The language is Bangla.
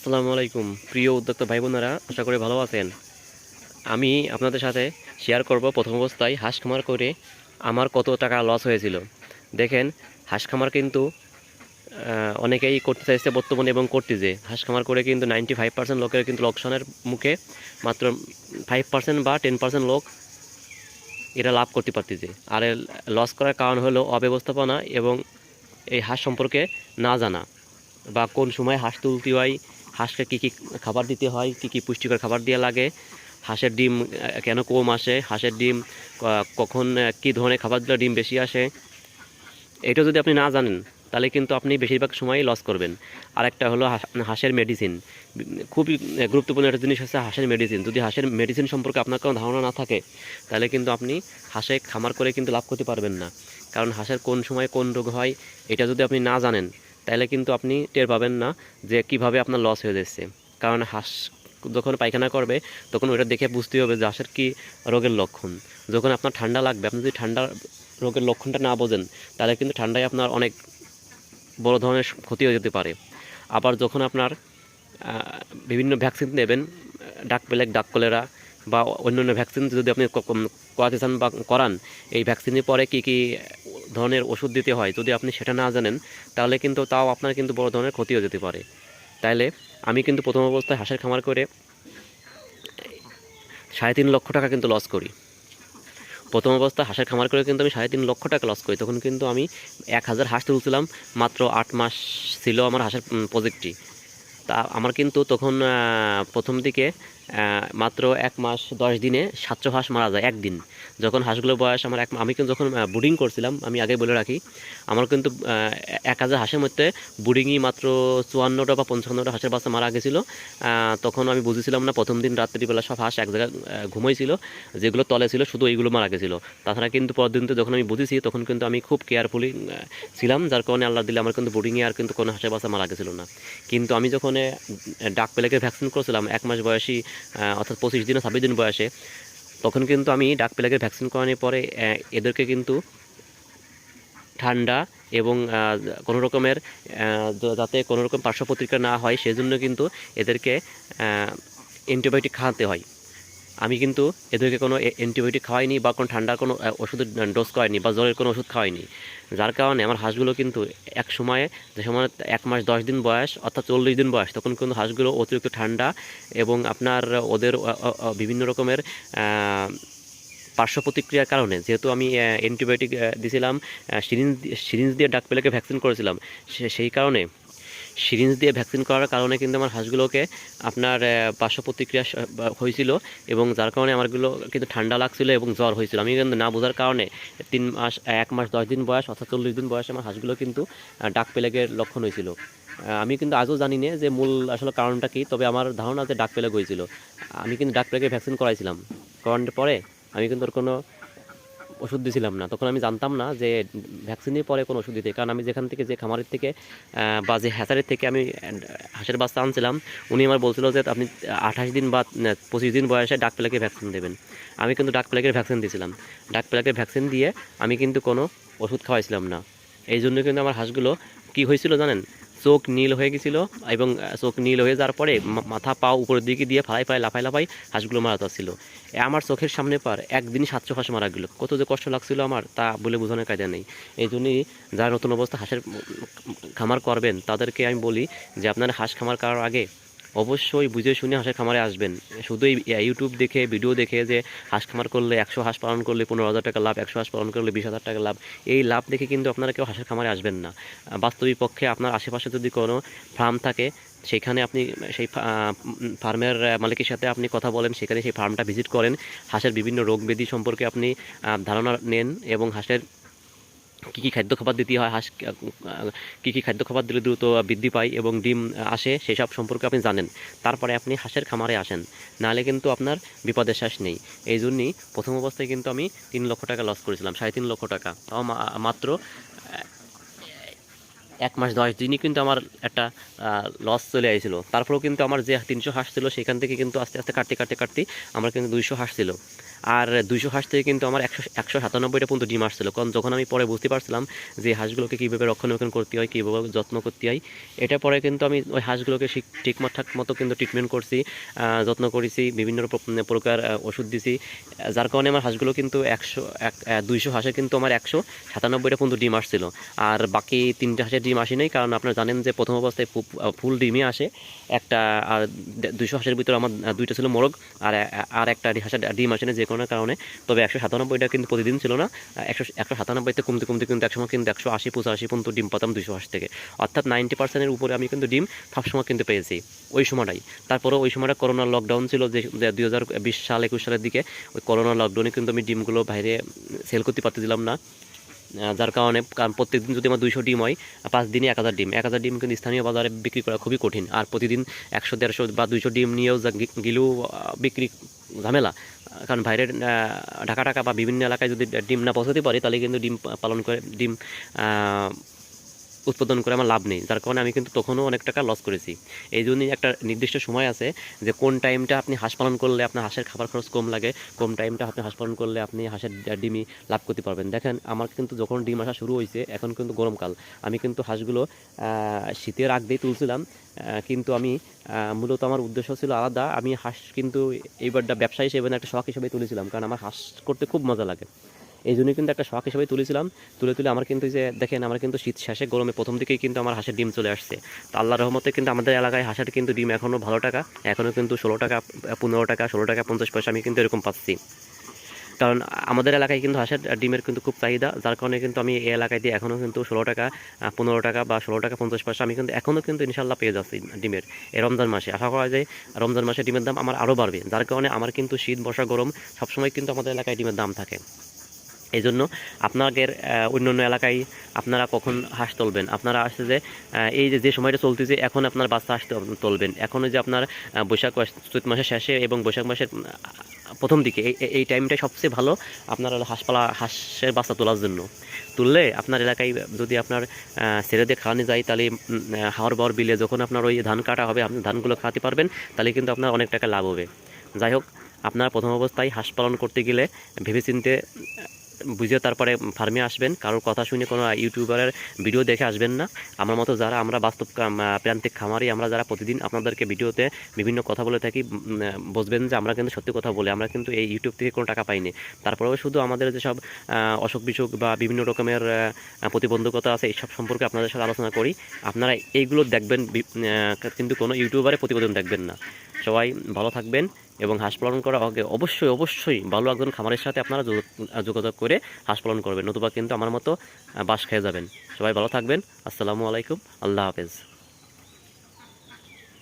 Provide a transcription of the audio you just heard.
আসসালামু আলাইকুম। প্রিয় উদ্যোক্তা ভাই বোনেরা আশা করি ভালো আছেন। আমি আপনাদের সাথে শেয়ার করব প্রথম অবস্থায় হাঁস খামার করে আমার কত টাকা লস হয়েছিল। দেখেন, হাঁস খামার কিন্তু অনেকেই করতে চাইছে বর্তমানে এবং করতেছে। হাঁস খামার করে কিন্তু নাইনটি ফাইভ পার্সেন্ট লোকের কিন্তু লোকসানের মুখে, মাত্র ফাইভ পার্সেন্ট বা টেন পার্সেন্ট লোক এরা লাভ করতে পারতেছে। আর লস করার কারণ হলো অব্যবস্থাপনা এবং এই হাঁস সম্পর্কে না জানা। বা কোন সময় হাঁস তুলতে হয়, হাঁসকে কী কী খাবার দিতে হয়, কী কী পুষ্টিকর খাবার দেওয়া লাগে, হাঁসের ডিম কেন কম আসে, হাঁসের ডিম কখন কী ধরনের খাবার দিলে ডিম বেশি আসে, এটা যদি আপনি না জানেন, তাহলে কিন্তু আপনি বেশিরভাগ সময়ই লস করবেন। আর একটা হলো হাঁস- হাঁসের মেডিসিন খুবই গুরুত্বপূর্ণ একটা জিনিস হচ্ছে হাঁসের মেডিসিন যদি হাঁসের মেডিসিন সম্পর্কে আপনার কোনো ধারণা না থাকে, তাহলে কিন্তু আপনি হাঁসে খামার করে কিন্তু লাভ করতে পারবেন না। কারণ হাঁসের কোন সময় কোন রোগ হয়, এটা যদি আপনি না জানেন তাহলে কিন্তু আপনি টের পাবেন না যে কীভাবে আপনার লস হয়ে যাচ্ছে। কারণ হাঁস যখন পায়খানা করবে, তখন ওটা দেখে বুঝতে হবে যে হাঁসের কী রোগের লক্ষণ। যখন আপনার ঠান্ডা লাগবে, আপনি যদি ঠান্ডা রোগের লক্ষণটা না বোঝেন, তাহলে কিন্তু ঠান্ডায় আপনার অনেক বড় ধরনের ক্ষতি হয়ে যেতে পারে। আবার যখন আপনার বিভিন্ন ভ্যাকসিন নেবেন ডাক পেলেক ডাক কলেরা বা অন্যান্য ভ্যাকসিন যদি আপনি করাতে চান বা করান, এই ভ্যাকসিনের পরে কি কি ধরনের ওষুধ দিতে হয়, যদি আপনি সেটা না জানেন, তাহলে কিন্তু তাও আপনার কিন্তু বড় ধরনের ক্ষতি হয়ে যেতে পারে। তাইলে আমি কিন্তু প্রথম অবস্থায় হাঁসের খামার করে সাড়ে তিন লক্ষ টাকা কিন্তু লস করি। প্রথম অবস্থায় হাঁসের খামার করে কিন্তু আমি সাড়ে তিন লক্ষ টাকা লস করি। তখন কিন্তু আমি এক হাজার হাঁস তুলছিলাম, মাত্র আট মাস ছিল আমার হাঁসের প্রজেক্টটি তা আমার কিন্তু তখন প্রথম দিকে মাত্র এক মাস দশ দিনে সাতশো হাঁস মারা যায় একদিন। যখন হাঁসগুলোর বয়স আমার এক আমি কিন্তু যখন বুডিং করছিলাম, আমি আগে বলে রাখি, আমার কিন্তু এক হাজার হাঁসের মধ্যে বুডিংই মাত্র চুয়ান্নটা বা পঞ্চান্নটা হাঁসের বাচ্চা মারা গেছিল। তখন আমি বুঝেছিলাম না, প্রথম দিন রাত্রিবেলা সব হাঁস এক জায়গায় ঘুমাইছিল, যেগুলো তলে ছিল শুধু এইগুলো মারা গেছিল। তাছাড়া কিন্তু পরের দিনতে যখন আমি বুঝেছি, তখন কিন্তু আমি খুব কেয়ারফুলি ছিলাম, যার কারণে আল্লাহ দিলে আমার কিন্তু বুডিংয়ে আর কিন্তু কোনো হাঁসের বাচ্চা মারা গেছিল না। কিন্তু আমি যখন আহ, ডাক পেলেকে ভ্যাকসিন করেছিলাম এক মাস বয়সী অর্থাৎ পঁচিশ দিন ছাব্বিশ দিন বয়সে তখন কিন্তু আমি ডাক পেলেকে ভ্যাকসিন করানোর পরে এদেরকে কিন্তু ঠান্ডা এবং কোনো রকমের যাতে কোনো রকম না হয় সেজন্য কিন্তু এদেরকে অ্যান্টিবায়োটিক খাওয়াতে হয়। আমি কিন্তু এদেরকে কোনো অ্যান্টিবায়োটিক খাওয়াইনি বা কোনো ঠান্ডার কোনো ওষুধের ডোজ খাওয়াইনি বা জ্বরের কোনো ওষুধ খাওয়াইনি। যার কারণে আমার হাঁসগুলো কিন্তু এক সময়ে, যে সময় এক মাস দশ দিন বয়স অর্থাৎ চল্লিশ দিন বয়স, তখন কিন্তু হাঁসগুলো অতিরিক্ত ঠান্ডা এবং আপনার ওদের বিভিন্ন রকমের পার্শ্ব প্রতিক্রিয়ার কারণে, যেহেতু আমি অ্যান্টিবায়োটিক দিয়েছিলাম সিরিঞ্জ সিরিঞ্জ দিয়ে ডাক পেলেকে ভ্যাকসিন করেছিলাম সেই কারণে সিরিঞ্জ দিয়ে ভ্যাকসিন করার কারণে কিন্তু আমার হাঁসগুলোকে আপনার পার্শ্ব প্রতিক্রিয়া হয়েছিল এবং যার কারণে আমারগুলো কিন্তু ঠান্ডা লাগছিল এবং জ্বর হয়েছিল। আমি কিন্তু না বোঝার কারণে তিন মাস এক মাস, দশ দিন বয়স অর্থাৎ চল্লিশ দিন বয়সে আমার হাঁসগুলো কিন্তু ডাক পেলেগের লক্ষণ হয়েছিল। আমি কিন্তু আজও জানি না যে মূল আসলে কারণটা কী, তবে আমার ধারণা যে ডাক পেলেগ হয়েছিল। আমি কিন্তু ডাক পেলেগের ভ্যাকসিন করাইছিলাম। করানোর পরে আমি কিন্তু ওর কোনো ওষুধ দিছিলাম না। তখন আমি জানতাম না যে ভ্যাকসিনের পরে কোনো ওষুধ দিতে কারণ আমি যেখান থেকে যে খামারের থেকে বা যে হ্যাচারের থেকে আমি হাঁসের বাচ্চা আনছিলাম, উনি আমার বলছিল যে আপনি আঠাশ দিন বা পঁচিশ দিন বয়সে ডাক প্লেগে ভ্যাকসিন দেবেন। আমি কিন্তু ডাক প্লেগের ভ্যাকসিন দিয়েছিলাম ডাক প্লেগের ভ্যাকসিন দিয়ে আমি কিন্তু কোনো ওষুধ খাওয়াইছিলাম না। এই জন্য কিন্তু আমার হাঁসগুলো কি হয়েছিল জানেন? চোখ নীল হয়ে গেছিল এবং চোখ নীল হয়ে যাওয়ার পরে মাথা, পা উপরের দিকে দিয়ে ফালাই ফালাই, লাফাই লাফাই হাঁসগুলো মারা যাচ্ছিল। আমার চোখের সামনে পার একদিনই সাতশো হাঁস মারা গেলো। কত যে কষ্ট লাগছিল আমার তা বলে বোঝানোর কাজে নেই। এই জন্যই যারা নতুন অবস্থা হাঁসের খামার করবেন, তাদেরকে আমি বলি যে আপনারা হাঁস খামার করার আগে অবশ্যই বুঝে শুনে হাঁসের খামারে আসবেন। শুধু ইউটিউব দেখে ভিডিও দেখে যে হাঁস খামার করলে একশো হাঁস পালন করলে পনেরো হাজার টাকা লাভ, একশো হাঁস পালন করলে বিশ হাজার টাকা লাভ, এই লাভ দেখে কিন্তু আপনারা কেউ হাঁসের খামারে আসবেন না। বাস্তবিক পক্ষে আপনার আশেপাশে যদি কোনো ফার্ম থাকে, সেখানে আপনি সেই ফার্মের মালিকের সাথে আপনি কথা বলেন, সেখানে সেই ফার্মটা ভিজিট করেন। হাঁসের বিভিন্ন রোগ ব্যাধি সম্পর্কে আপনি ধারণা নেন এবং হাঁসের কী কী খাদ্য খাবার দিতে হয়, হাঁস কী কী খাদ্য খাবার দিলে দ্রুত বৃদ্ধি পায় এবং ডিম আসে, সেসব সম্পর্কে আপনি জানেন। তারপরে আপনি হাঁসের খামারে আসেন। নাহলে কিন্তু আপনার বিপদের শ্বাস নেই। এই জন্যই প্রথম অবস্থায় কিন্তু আমি তিন লক্ষ টাকা লস করেছিলাম, সাড়ে তিন লক্ষ টাকা। তাও মাত্র এক মাস দশ দিনই কিন্তু আমার একটা লস চলে আসছিল তারপরেও কিন্তু আমার যে তিনশো হাঁস ছিল, সেখান থেকে কিন্তু আস্তে আস্তে কাটতে কাটতে কাটতে আমার কিন্তু দুইশো হাঁস ছিল। আর দুইশো হাঁস থেকে কিন্তু আমার একশো একশো সাতানব্বইটা পর্যন্ত ডিম আসছিল। কারণ যখন আমি পরে বুঝতে পারছিলাম যে হাঁসগুলোকে কীভাবে রক্ষণাবেক্ষণ করতে হয়, কীভাবে যত্ন করতে হয়, এটা পরে কিন্তু আমি ওই হাঁসগুলোকে ঠিক ঠিকঠাক মতো কিন্তু ট্রিটমেন্ট করছি যত্ন করেছি, বিভিন্ন প্রকার ওষুধ দিছি। যার কারণে আমার হাঁসগুলো কিন্তু একশো, এক দুইশো হাঁসে কিন্তু আমার একশো সাতানব্বইটা পর্যন্ত ডিম আসছিল। আর বাকি তিনটে হাঁসের ডিম আসে নাই কারণ আপনারা জানেন যে প্রথম অবস্থায় ফুল ডিমই আসে। একটা, আর দুইশো হাঁসের ভিতরে আমার দুইটা ছিল মোরগ, আর আর একটা হাঁসের ডিম আসে না যে কোনো কারণে। তবে একশো সাতানব্বইটা কিন্তু প্রতিদিন ছিল না। একশো একশো সাতানব্বইতে কমতে কমতে কিন্তু একসময় কিন্তু একশো আশি, পঁচাশি পর্যন্ত ডিম পাতাম দুশো আশি থেকে। অর্থাৎ নাইনটি পার্সেন্টের উপরে আমি কিন্তু ডিম সবসময় কিন্তু পেয়েছি, ওই সময়টাই। তারপরে ওই সময়টা করোনা লকডাউন ছিল যে দুই হাজার বিশ সাল, একুশ সালের দিকে, ওই করোনা লকডাউনে কিন্তু আমি ডিমগুলো বাইরে সেল করতে পারতে দিলাম না। যার কারণে কারণ প্রত্যেকদিন যদি আমার দুইশো ডিম হয়, পাঁচ দিনে এক হাজার ডিম। এক হাজার ডিম কিন্তু স্থানীয় বাজারে বিক্রি করা খুবই কঠিন। আর প্রতিদিন একশো, দেড়শো বা দুইশো ডিম নিয়েও যা গি- গেলেও বিক্রি ঝামেলা। কারণ বাইরের ঢাকা ঢাকা বা বিভিন্ন এলাকায় যদি ডিম না পৌঁছাতে পারে, তাহলে কিন্তু ডিম পালন করে, ডিম উৎপাদন করে আমার লাভ নেই। যার কারণে আমি কিন্তু তখনও অনেক টাকা লস করেছি। এই জন্যই একটা নির্দিষ্ট সময় আছে যে কোন টাইমটা আপনি হাঁস পালন করলে আপনার হাঁসের খাবার খরচ কম লাগে, কোন টাইমটা আপনি হাঁস পালন করলে আপনি হাঁসের ডিমই লাভ করতে পারবেন। দেখেন, আমার কিন্তু যখন ডিম আসা শুরু হয়েছে এখন কিন্তু গরমকাল। আমি কিন্তু হাঁসগুলো শীতের আগ দিয়ে তুলছিলাম কিন্তু আমি মূলত আমার উদ্দেশ্য ছিল আলাদা। আমি হাঁস কিন্তু এইবারটা ব্যবসা হিসেবে একটা শখ হিসেবে তুলেছিলাম। কারণ আমার হাঁস করতে খুব মজা লাগে। এই জন্যই কিন্তু একটা শখ হিসেবে তুলেছিলাম। তুলে তুলে আমার কিন্তু যে দেখেন, আমার কিন্তু শীত শেষে গরমে প্রথম দিকেই কিন্তু আমার হাঁসের ডিম চলে আসছে। তো আল্লাহ রহমতে কিন্তু আমাদের এলাকায় হাঁসের কিন্তু ডিম এখনও ভালো টাকা এখনও কিন্তু ষোলো টাকা, পনেরো টাকা, ষোলো টাকা, পঞ্চাশ পয়সা আমি কিন্তু এরকম পাচ্ছি। কারণ আমাদের এলাকায় কিন্তু হাঁসের ডিমের কিন্তু খুব চাহিদা, যার কারণে কিন্তু আমি এই এলাকায় দিয়ে এখনও কিন্তু ষোলো টাকা পনেরো টাকা বা ষোলো টাকা, পঞ্চাশ পয়সা আমি কিন্তু এখনও কিন্তু ইনশাল্লাহ পেয়ে যাচ্ছি ডিমের এই রমজান মাসে। আশা করা যায় রমজান মাসে ডিমের দাম আমার আরও বাড়বে, যার কারণে আমার কিন্তু শীত, বর্ষা, গরম সবসময় কিন্তু আমাদের এলাকায় ডিমের দাম থাকে। এই জন্য আপনাদের অন্য অন্য এলাকায় আপনারা কখন হাঁস তুলবেন? আপনারা আসছে যে এই যে যে সময়টা চলতেছে, এখন আপনার বাচ্চা হাঁস তুলবেন। এখন যে আপনার বৈশাখ মাস, চৈত মাসের শেষে এবং বৈশাখ মাসের প্রথম দিকে এই টাইমটা সবচেয়ে ভালো আপনার হাঁসপালা, হাঁসের বাচ্চা তোলার জন্য। তুললে আপনার এলাকায় যদি আপনার ছেড়ে দিয়ে খাওয়ানো যায়, তাহলে হাওড় বাওয়ার বিলে যখন আপনার ওই ধান কাটা হবে, আপনি ধানগুলো খাওয়াতে পারবেন, তাহলে কিন্তু আপনার অনেক টাকা লাভ হবে। যাই হোক, আপনার প্রথম অবস্থায় হাঁস পালন করতে গেলে ভেবেচিন্তে বুঝে তারপরে ফার্মে আসবেন, কারোর কথা শুনে কোনো ইউটিউবারের ভিডিও দেখে আসবেন না। আমার মতো যারা আমরা বাস্তব প্রান্তিক খামারি, আমরা যারা প্রতিদিন আপনাদেরকে ভিডিওতে বিভিন্ন কথা বলে থাকি বুঝবেন যে আমরা কিন্তু সত্যি কথা বলি, আমরা কিন্তু এই ইউটিউব থেকে কোনো টাকা পাইনি। তারপরেও শুধু আমাদের যেসব অসুখ বিসুখ বা বিভিন্ন রকমের প্রতিবন্ধকতা আছে, এইসব সম্পর্কে আপনাদের সাথে আলোচনা করি। আপনারা এইগুলো দেখবেন কিন্তু কোনো ইউটিউবারে প্রতিবেদন দেখবেন না। সবাই ভালো থাকবেন। এবং হাঁস পালন করার আগে অবশ্যই অবশ্যই ভালো একজন খামারের সাথে আপনারা যোগাযোগ করে হাঁস পালন করবেন। নতুবা কিন্তু আমার মতো বাস খেয়ে যাবেন। সবাই ভালো থাকবেন। আসসালামু আলাইকুম। আল্লাহ হাফেজ।